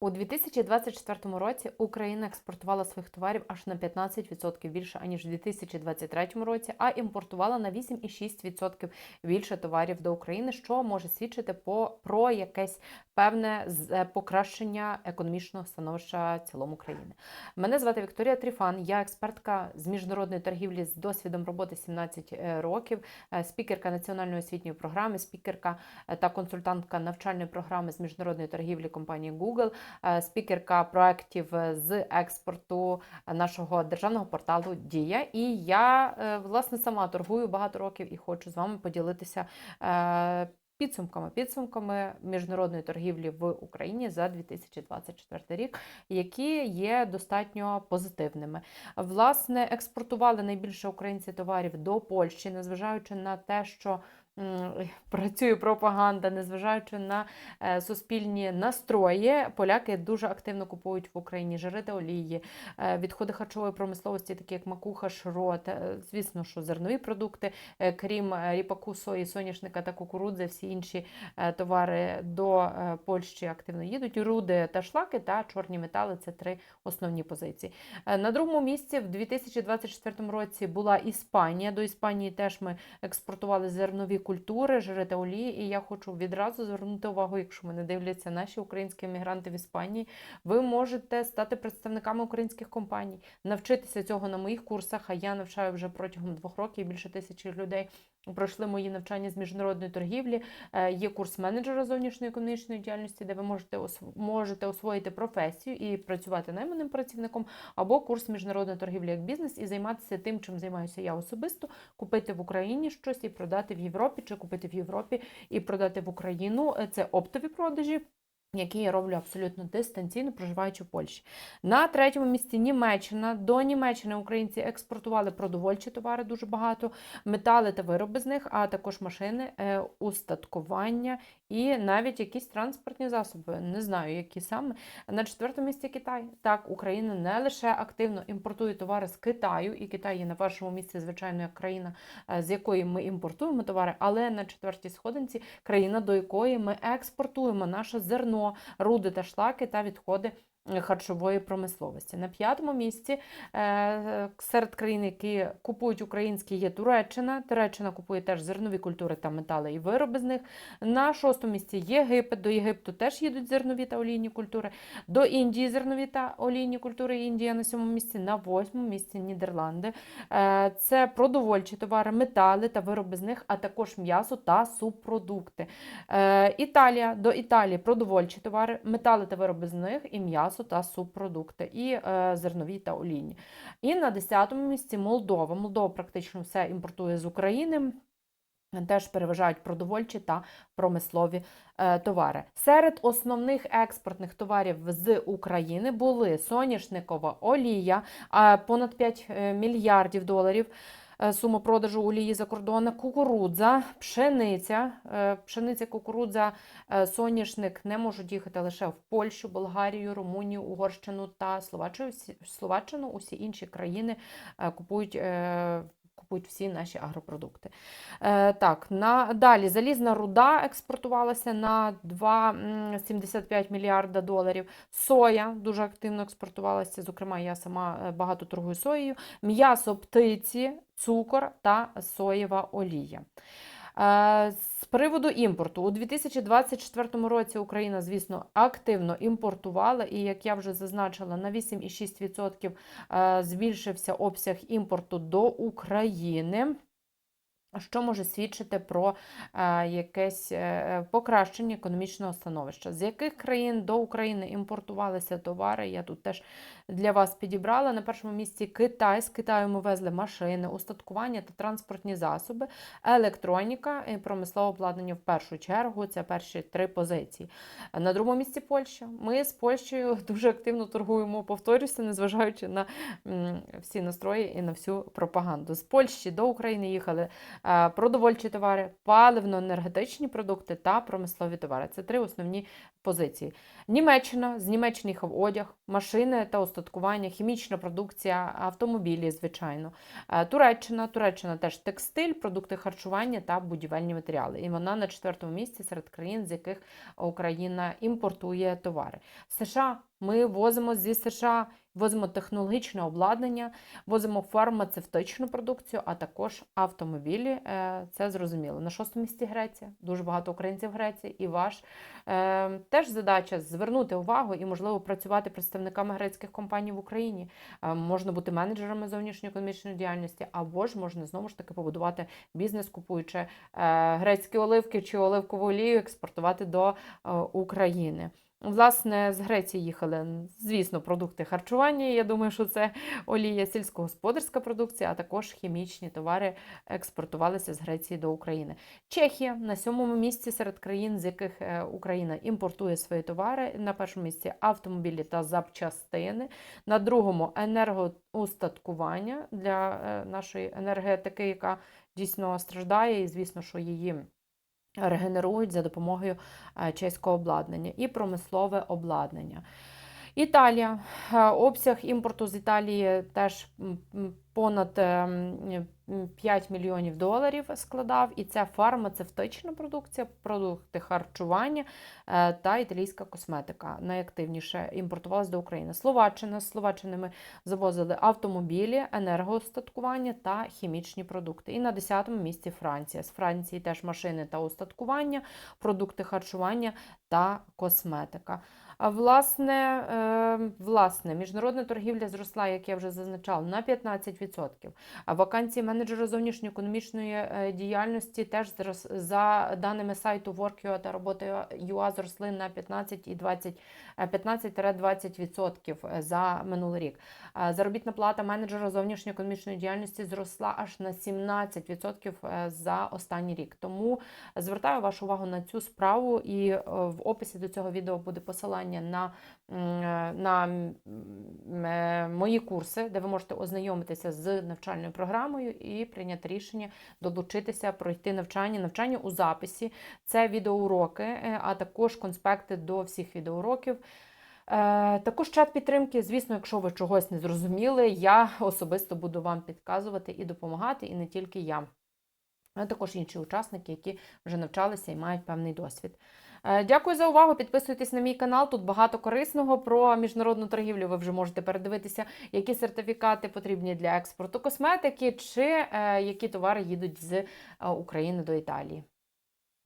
У 2024 році Україна експортувала своїх товарів аж на 15% більше аніж у 2023 році, а імпортувала на 8,6% більше товарів до України, що може свідчити по про якесь певне е, покращення економічного становища цілому країни. Мене звати Вікторія Тріфан. Я експертка з міжнародної торгівлі з досвідом роботи 17 е, років, е, спікерка національної освітньої програми, спікерка та консультантка навчальної програми з міжнародної торгівлі компанії Google спікерка проєктів з експорту нашого державного порталу Дія. І я е, власне сама торгую багато років і хочу з вами поділитися. е, Підсумками, підсумками міжнародної торгівлі в Україні за 2024 рік, які є достатньо позитивними. Власне, експортували найбільше українці товарів до Польщі, незважаючи на те, що працює пропаганда, незважаючи на е, суспільні настрої, поляки дуже активно купують в Україні жири та олії, е, відходи харчової промисловості, такі як макуха, шрот, е, звісно, що зернові продукти, крім ріпаку, сої, соняшника та кукурудзи, всі інші товари до Польщі активно їдуть. Руди та шлаки та чорні метали це три основні позиції. На другому місці в 2024 році була Іспанія. До Іспанії теж ми експортували зернові культури, жирите олії. І я хочу відразу звернути увагу, якщо мене дивляться наші українські емігранти в Іспанії, ви можете стати представниками українських компаній, навчитися цього на моїх курсах. А я навчаю вже протягом двох років більше тисячі людей. Пройшли мої навчання з міжнародної торгівлі. Е, Є курс менеджера зовнішньої економічної діяльності, де ви можете можете освоїти професію і працювати найманим працівником, або курс міжнародної торгівлі як бізнес і займатися тим, чим займаюся я особисто, купити в Україні щось і продати в Європі, чи купити в Європі і продати в Україну. Е, Це оптові продажі. Які я роблю абсолютно дистанційно, проживаючи в Польщі. На третьому місці Німеччина. До Німеччини українці експортували продовольчі товари дуже багато, метали та вироби з них, а також машини, е, устаткування і навіть якісь транспортні засоби. Не знаю, які саме. На четвертому місці Китай. Так, Україна не лише активно імпортує товари з Китаю, і Китай є на першому місці, звичайно, як країна, е, з якої ми імпортуємо товари, але на четвертій сходинці країна, до якої ми експортуємо наше зерно, руди та шлаки та відходи. Харчової промисловості на п'ятому місці е, серед країн, які купують українські, є Туреччина. Туреччина купує теж зернові культури та метали і вироби з них. На шостому місці Єгипет. До Єгипту теж їдуть зернові та олійні культури. До Індії зернові та олійні культури. Індія на сьомому місці. На восьмому місці Нідерланди. Е, Це продовольчі товари, метали та вироби з них, а також м'ясо та субпродукти. Е, Італія до Італії продовольчі товари, метали та вироби з них, і м'ясо та субпродукти, і е, зернові та олійні. І на 10-му місці Молдова. Молдова практично все імпортує з України. Теж переважають продовольчі та промислові е, товари. Серед основних експортних товарів з України були соняшникова олія, е, понад 5 е, мільярдів доларів. Е, Сума продажу олії за кордоном, кукурудза, пшениця, е, пшениця, кукурудза, е, соняшник не можуть їхати лише в Польщу, Болгарію, Румунію, Угорщину та Словаччину. Словаччину. Усі інші країни купують. Купують всі наші агропродукти. Е, так, на, далі залізна руда експортувалася на 2,75 мільярда доларів. Соя дуже активно експортувалася. Зокрема, я сама е, багато торгую соєю. М'ясо птиці, цукор та соєва олія. Е, З приводу імпорту, у 2024 році Україна, звісно, активно імпортувала, і як я вже зазначила, на 8,6% е, збільшився обсяг імпорту до України. Що може свідчити про е, якесь е, покращення економічного становища? З яких країн до України імпортувалися товари? Я тут теж для вас підібрала. На першому місці Китай. З Китаю ми везли машини, устаткування та транспортні засоби, електроніка і промислове обладнання в першу чергу. Це перші три позиції. На другому місці Польща. Ми з Польщею дуже активно торгуємо, повторюся, незважаючи на всі настрої і на всю пропаганду. З Польщі до України їхали е, продовольчі товари, паливно-енергетичні продукти та промислові товари. Це три основні позиції. Німеччина, з Німеччини їхав одяг, машини та устаткування, хімічна продукція, автомобілі, звичайно. Е, Туреччина, Туреччина теж текстиль, продукти харчування та будівельні матеріали. І вона на четвертому місці серед країн, з яких Україна імпортує товари. США ми возимо зі США, возимо технологічне обладнання, возимо фармацевтичну продукцію, а також автомобілі. Е, Це зрозуміло. На шостому місці Греція. Дуже багато українців Греції. І ваш е, теж задача звернути увагу і, можливо, працювати представниками грецьких компаній в Україні. Е, Можна бути менеджерами зовнішньоекономічної діяльності, або ж можна знову ж таки побудувати бізнес, купуючи грецькі оливки чи оливкову олію, експортувати до України. Власне, з Греції їхали, звісно, продукти харчування. Я думаю, що це олія, сільськогосподарська продукція, а також хімічні товари експортувалися з Греції до України. Чехія на сьомому місці серед країн, з яких е, Україна імпортує свої товари. На першому місці автомобілі та запчастини, на другому енергоустаткування для е, нашої енергетики, яка дійсно страждає, і звісно, що її регенерують за допомогою е, чеського обладнання і промислове обладнання. Італія. Е, Обсяг імпорту з Італії теж понад е, м, м, 5 мільйонів доларів складав, і це фармацевтична продукція, продукти харчування е, та італійська косметика. Найактивніше імпортувалась до України. Словаччина. З Словаччини завозили автомобілі, енергоустаткування та хімічні продукти. І на 10-му місці Франція. З Франції теж машини та устаткування, продукти харчування та косметика. А власне, е, власне, міжнародна торгівля зросла, як я вже зазначала, на 15%. А вакансії менеджера зовнішньоекономічної е, діяльності теж за даними сайту Work.ua та роботи.ua зросли на 15 і 20, е, 15-20% за минулий рік. Е, Заробітна плата менеджера зовнішньоекономічної діяльності зросла аж на 17% е, за останній рік. Тому звертаю вашу увагу на цю справу, і е, в описі до цього відео буде посилання на, е, на е, мої курси, де ви можете ознайомитися з навчальною програмою і прийняти рішення долучитися, пройти навчання, навчання у записі. Це відеоуроки, е, а також конспекти до всіх відеоуроків. Е, Також чат підтримки, звісно, якщо ви чогось не зрозуміли, я особисто буду вам підказувати і допомагати, і не тільки я, а також інші учасники, які вже навчалися і мають певний досвід. Е, Дякую за увагу. Підписуйтесь на мій канал. Тут багато корисного про міжнародну торгівлю. Ви вже можете передивитися, які сертифікати потрібні для експорту косметики, чи е, які товари їдуть з е, України до Італії.